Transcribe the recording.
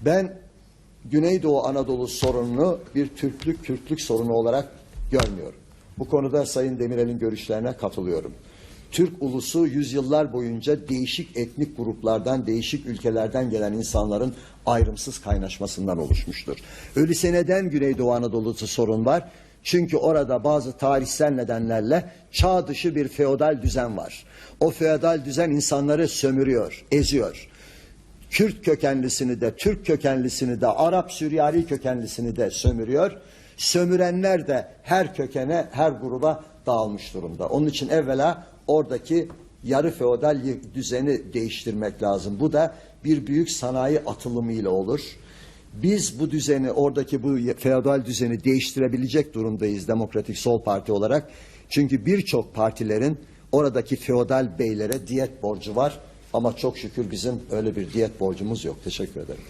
Ben Güneydoğu Anadolu sorununu bir Türklük Kürtlük sorunu olarak görmüyorum. Bu konuda Sayın Demirel'in görüşlerine katılıyorum. Türk ulusu yüzyıllar boyunca değişik etnik gruplardan, değişik ülkelerden gelen insanların ayrımsız kaynaşmasından oluşmuştur. Öyleyse neden Güneydoğu Anadolu'da sorun var? Çünkü orada bazı tarihsel nedenlerle çağ dışı bir feodal düzen var. O feodal düzen insanları sömürüyor, eziyor. Kürt kökenlisini de, Türk kökenlisini de, Arap Süryani kökenlisini de sömürüyor. Sömürenler de her kökene, her gruba dağılmış durumda. Onun için evvela oradaki yarı feodal düzeni değiştirmek lazım. Bu da bir büyük sanayi atılımı ile olur. Biz bu düzeni, oradaki bu feodal düzeni değiştirebilecek durumdayız Demokratik Sol Parti olarak. Çünkü birçok partilerin oradaki feodal beylere diyet borcu var. Ama çok şükür bizim öyle bir diyet borcumuz yok. Teşekkür ederim.